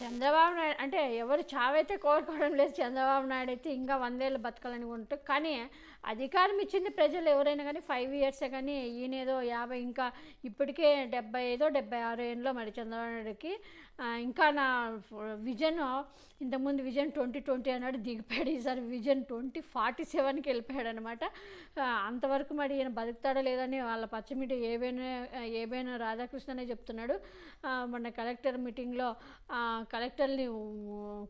చంద్రబాబు నాయుడు అంటే ఎవరు చావైతే కోరుకోవడం లేదు చంద్రబాబు నాయుడు అయితే ఇంకా వందేళ్ళు బతకాలని ఉంటుంది కానీ అధికారం ఇచ్చింది ప్రజలు ఎవరైనా కానీ ఫైవ్ ఇయర్సే కానీ ఈయనేదో యాభై ఇంకా ఇప్పటికే డెబ్బై ఐదో డెబ్బై ఆరు ఏళ్ళలో మరి చంద్రబాబు నాయుడుకి ఇంకా నా విజన్ ఇంతకుముందు విజన్ ట్వంటీ ట్వంటీ అన్నాడు దిగిపోయాడు. ఈసారి విజన్ ట్వంటీ ఫార్టీ సెవెన్కి వెళ్ళిపోయాడు అనమాట అంతవరకు మరి ఈయన బతుకుతాడో లేదని వాళ్ళ పచ్చమిటి ఏవైనా ఏవైనా రాధాకృష్ణనే చెప్తున్నాడు. మొన్న కలెక్టర్ మీటింగ్లో కలెక్టర్ని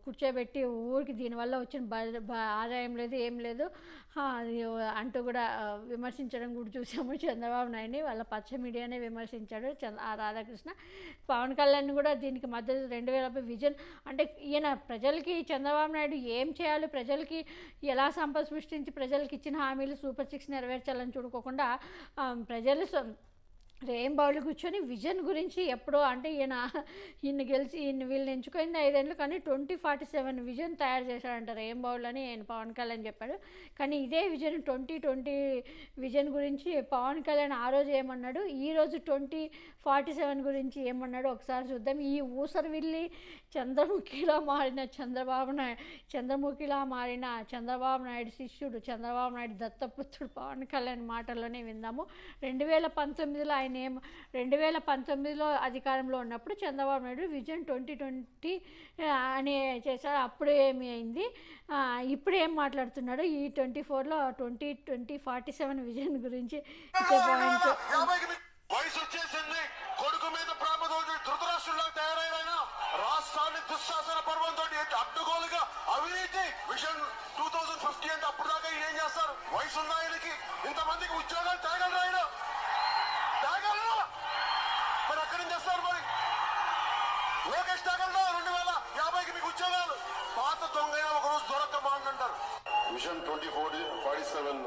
కూర్చోబెట్టి ఊరికి దీనివల్ల వచ్చిన బ- ఆదాయం లేదు ఏం లేదు. అంటూ కూడా విమర్శించడం కూడా చూసాము. చంద్రబాబు నాయుడిని వాళ్ళ పచ్చ మీడియానే విమర్శించాడు. చంద్ర ఆ రాధాకృష్ణ. పవన్ కళ్యాణ్ కూడా దీనికి మద్దతు రెండు వేల విజన్. అంటే ఈయన ప్రజలకి చంద్రబాబు నాయుడు ఏం చేయాలి? ప్రజలకి ఎలా సంపద సృష్టించి ప్రజలకి ఇచ్చిన హామీలు సూపర్ సిక్స్ నెరవేర్చాలని చూడుకోకుండా ప్రజలు రేం బౌలు కూర్చొని విజన్ గురించి ఎప్పుడో అంటే ఈయన ఈయన గెలిచి ఈయన వీళ్ళని ఎంచుకుంది ఐదేళ్ళు కానీ ట్వంటీ ఫార్టీ సెవెన్ విజన్ తయారు చేశాడంట రేం బౌల్ అని ఆయన పవన్ కళ్యాణ్ చెప్పాడు. కానీ ఇదే విజన్ ట్వంటీ ట్వంటీ విజన్ గురించి పవన్ కళ్యాణ్ ఆ రోజు ఏమన్నాడు? ఈ రోజు ట్వంటీ ఫార్టీ సెవెన్ గురించి ఏమన్నాడు ఒకసారి చూద్దాం. ఈ ఊసరవిల్లి చంద్రముఖిలా మారిన చంద్రబాబు నాయుడు చంద్రముఖిలా మారిన చంద్రబాబు నాయుడు శిష్యుడు చంద్రబాబు నాయుడు దత్తపుత్రుడు పవన్ కళ్యాణ్ మాటల్లోనే విందాము. రెండు వేల పంతొమ్మిదిలో ఆయన ఏం రెండు వేల పంతొమ్మిదిలో అధికారంలో ఉన్నప్పుడు Chandrababu Naidu vision twenty twenty అని చేశారు. అప్పుడు ఏమి అయింది? ఇప్పుడు ఏం మాట్లాడుతున్నాడు? ఈ ట్వంటీ ఫోర్లో twenty twenty forty seven vision గురించి వయసు వచ్చేసింది కొడుకు మీద ప్రేమతో ధృతరాష్ట్రంలో తయారైన రాష్ట్రాన్ని దుశ్శాసన పర్వంతో అడ్డుగోలుగా అవినీతి. విజన్ టూ థౌజండ్ ఫిఫ్టీ అంటే అప్పుడు దాకా ఈయన ఏం చేస్తారు? వయసు ఉందా ఆయనకి ఇంతమందికి ఉద్యోగాలు తేగలరా ఆయన నుంచి చేస్తారు మరి లోకేష్ తేగలరా రెండు వేల యాభైకి మీకు ఉద్యోగాలు. పాత దొంగ ఒక రోజు దొరక్క అంటారు. Mission twenty four forty seven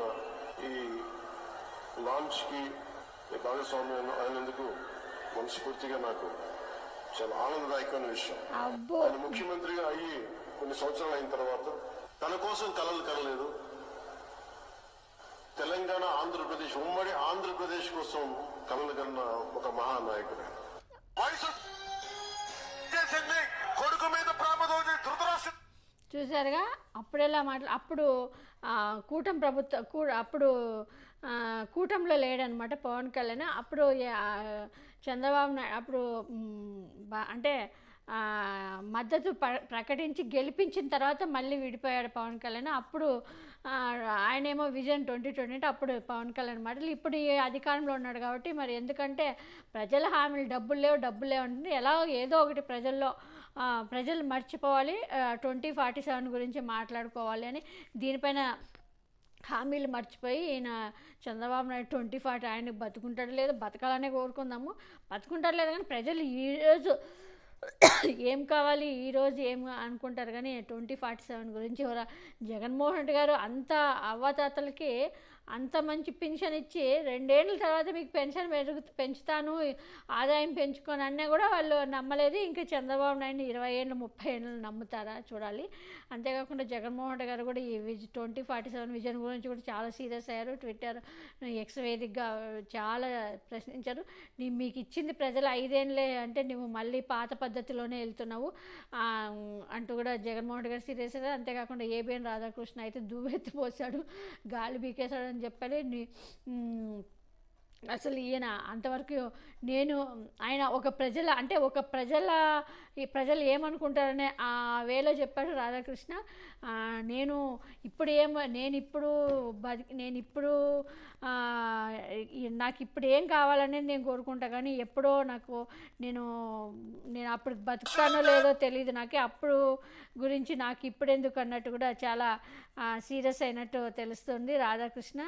ఈ లాంచ్కి భాగస్వామ్యం అయినందుకు మనస్ఫూర్తిగా నాకు చాలా ఆనందదాయకమైన విషయం. అబ్బో. ఆయన ముఖ్యమంత్రిగా అయ్యి కొన్ని సంవత్సరాలు అయిన తర్వాత తన కోసం కలలు కలలేదు తెలంగాణ ఆంధ్రప్రదేశ్ ఉమ్మడి ఆంధ్రప్రదేశ్ కోసం కలలు కన్న ఒక మహానాయకుడు. చూసారుగా అప్పుడెలా మాట్లా అప్పుడు కూటమి ప్రభుత్వ కూ అప్పుడు కూటంలో కూటమిలో లేడనమాట పవన్ కళ్యాణ్. అప్పుడు చంద్రబాబు నాయుడు అప్పుడు అంటే మద్దతు ప- ప్రకటించి గెలిపించిన తర్వాత మళ్ళీ విడిపోయాడు పవన్ కళ్యాణ్. అప్పుడు ఆయనేమో విజన్ ట్వంటీ ట్వంటీ అంటే అప్పుడు పవన్ కళ్యాణ్ మాటలు. ఇప్పుడు ఈ అధికారంలో ఉన్నాడు కాబట్టి మరి ఎందుకంటే ప్రజల హామీలు డబ్బులు లేవు డబ్బులు లేవు అంటే ఎలా ఏదో ఒకటి ప్రజల్లో ప్రజలు మర్చిపోవాలి ట్వంటీ ఫార్టీ సెవెన్ గురించి మాట్లాడుకోవాలి అని దీనిపైన హామీలు మర్చిపోయి ఈయన చంద్రబాబు నాయుడు ట్వంటీ ఫార్టీ ఆయన బతుకుంటాడు లేదు బతకాలనే కోరుకుందాము. బతుకుంటాడు లేదు కానీ ప్రజలు ఈరోజు ఏం కావాలి? ఈరోజు ఏం అనుకుంటారు? కానీ ట్వంటీ ఫార్టీ సెవెన్ గురించి ఎవరా? జగన్మోహన్ రెడ్డి గారు అంత అవ్వాతాతలకి అంత మంచి పెన్షన్ ఇచ్చి రెండేళ్ళ తర్వాత మీకు పెన్షన్ పెరుగు పెంచుతాను ఆదాయం పెంచుకొని అన్నా కూడా వాళ్ళు నమ్మలేదు. ఇంకా చంద్రబాబు నాయుడు ఇరవై ఏళ్ళు ముప్పై ఏళ్ళు నమ్ముతారా చూడాలి. అంతేకాకుండా జగన్మోహన్ రెడ్డి గారు కూడా ఈ విజ్ ట్వంటీ ఫార్టీ సెవెన్ విజన్ గురించి కూడా చాలా సీరియస్ అయ్యారు. ట్విట్టర్ ఎక్స్ వేదికగా చాలా ప్రశ్నించారు. నీ మీకు ఇచ్చింది ప్రజలు ఐదేళ్ళే అంటే నువ్వు మళ్ళీ పాత పద్ధతిలోనే వెళ్తున్నావు. అంటూ కూడా జగన్మోహన్ రెడ్డి గారు సీరియస్ అయ్యారు అంతేకాకుండా ఏబిఎన్ రాధాకృష్ణ అయితే దువ్వెత్తిపోసాడు గాలి బీకేశాడు అని చెప్పాలి. నీ- అసలు ఈయన అంతవరకు నేను ఆయన ఒక ప్రజల అంటే ఒక ప్రజల ఈ ప్రజలు ఏమనుకుంటారనే ఆ వేలో చెప్పాడు రాధాకృష్ణ. నేను ఇప్పుడు ఏం నేను ఇప్పుడు బతికి నేను ఇప్పుడు నాకు ఇప్పుడు ఏం కావాలనేది నేను కోరుకుంటా కానీ ఎప్పుడో నాకు నేను నేను అప్పుడు బతుకుతానో లేదో తెలియదు నాకు. అప్పుడు గురించి నాకు ఇప్పుడు ఎందుకు అన్నట్టు కూడా చాలా సీరియస్ అయినట్టు తెలుస్తుంది రాధాకృష్ణ.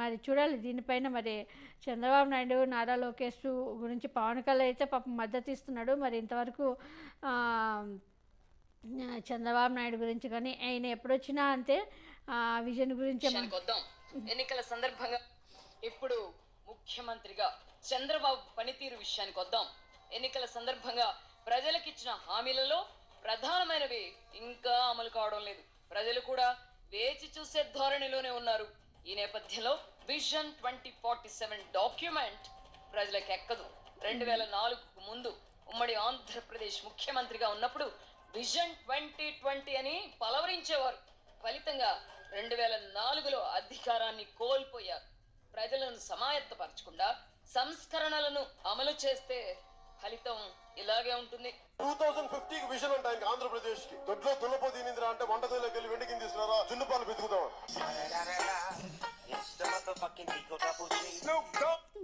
మరి చూడాలి దీనిపైన మరి చంద్రబాబు నాయుడు నారా లోకేష్ గురించి పవన్ కళ్యాణ్ అయితే పాపం మద్దతు ఇస్తున్నాడు. మరి ఇంతవరకు ఆ, చంద్రబాబు నాయుడు గురించి కానీ ఆయన ఎప్పుడొచ్చినా అంతే ఆ విజన్ గురించి ఎన్నికల సందర్భంగా ఇప్పుడు ముఖ్యమంత్రిగా చంద్రబాబు పనితీరు విషయానికి వద్దాం. ఎన్నికల సందర్భంగా ప్రజలకు ఇచ్చిన హామీలలో ప్రధానమైనవి ఇంకా అమలు కావడం లేదు. ప్రజలు కూడా వేచి చూసే ధోరణిలోనే ఉన్నారు. ఈ నేపథ్యంలో vision twenty forty seven document ప్రజలకు ఎక్కదు. రెండు వేల నాలుగుకు ముందు ఉమ్మడి ఆంధ్రప్రదేశ్ ముఖ్యమంత్రిగా ఉన్నప్పుడు విజన్ ట్వంటీ ట్వంటీ అని పలవరించేవారు. ఫలితంగా రెండు వేల నాలుగులో అధికారాన్ని కోల్పోయారు. ప్రజలను సమాయత్తపరచకుండా సంస్కరణలను అమలు చేస్తే ఫలితం ఇలాగే ఉంటుంది. టూ థౌసండ్ ఫిఫ్టీ విజన్ అంట ఆయనకి ఆంధ్రప్రదేశ్కి దొడ్లో దున్నపో తినిందిరా అంటే వంట గదిలోకి వెళ్ళి వెండి కింద తీసుకున్నారా జున్నుపాలు పెతుకుతాం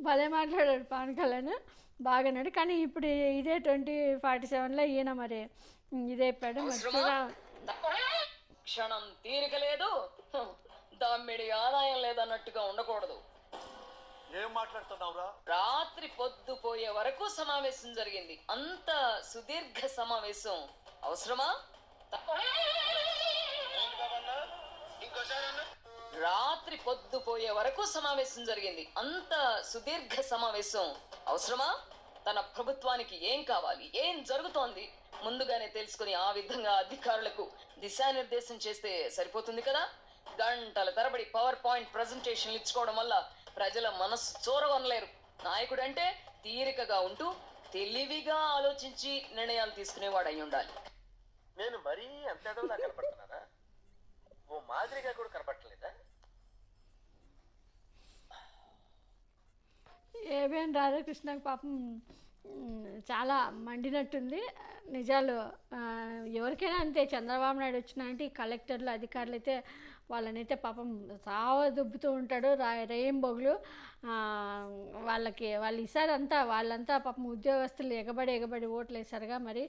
భలే మాట్లాడాడు పవన్ కళ్యాణ్. బాగున్నాడు కానీ ఇప్పుడు ఇదే ట్వంటీ ఫార్టీ సెవెన్లో ఈయన మరి ఇదే? చూడాలి. క్షణం తీరిక లేదు. దమ్మిడి ఆదాయం లేదన్నట్టుగా ఉండకూడదు. ఏం మాట్లాడుతున్నావురా? రాత్రి పొద్దుపోయే వరకు సమావేశం జరిగింది. అంత సుదీర్ఘ సమావేశం. అవసరమా? రాత్రి పొద్దుపోయే వరకు సమావేశం జరిగింది. అంత సుదీర్ఘ సమావేశం అవసరమా? తన ప్రభుత్వానికి ఏం కావాలి? ఏం జరుగుతోంది? ముందుగానే తెలుసుకుని ఆ విధంగా అధికారులకు దిశానిర్దేశం చేస్తే సరిపోతుంది కదా? గంటల తరబడి పవర్ పాయింట్ ప్రజెంటేషన్లు ఇచ్చుకోవడం వల్ల ప్రజల మనస్సు చూరగొనలేరు. నాయకుడు అంటే తీరికగా ఉంటూ తెలివిగా ఆలోచించి నిర్ణయాలు తీసుకునేవాడు అయి ఉండాలి. నేను మరీ అంత కనపడుతున్నానా? ఓ మాదిరిగా కూడా కనపడలేదా ఏబిఎన్ రాధాకృష్ణకు పాపం చాలా మండినట్టుంది. నిజాలు ఎవరికైనా అంతే. చంద్రబాబు నాయుడు వచ్చినాయంటే ఈ కలెక్టర్లు అధికారులు అయితే వాళ్ళనైతే పాపం సావ దుబ్బుతూ ఉంటాడు. రా రేయింబొగులు వాళ్ళకి వాళ్ళు ఇసారంతా వాళ్ళంతా పాపం ఉద్యోగస్తులు ఎగబడి ఎగబడి ఓట్లు వేశారుగా మరి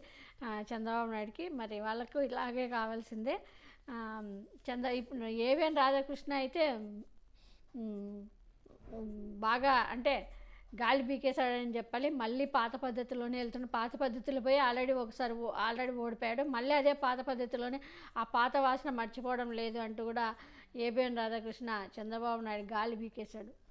చంద్రబాబు నాయుడుకి. మరి వాళ్ళకు ఇలాగే కావాల్సిందే. చంద్ర ఇప్పుడు ఏవిఎన్ రాధాకృష్ణ అయితే బాగా అంటే గాలి పీకేశాడని చెప్పాలి. మళ్ళీ పాత పద్ధతిలోనే వెళ్తున్న పాత పద్ధతిలో పోయి ఆల్రెడీ ఒకసారి ఓ- ఆల్రెడీ ఓడిపోయాడు. మళ్ళీ అదే పాత పద్ధతిలోనే ఆ పాత వాసన మర్చిపోవడం లేదు అంటూ కూడా ఏబిఎన్ రాధాకృష్ణ చంద్రబాబు నాయుడు గాలి పీకేశాడు.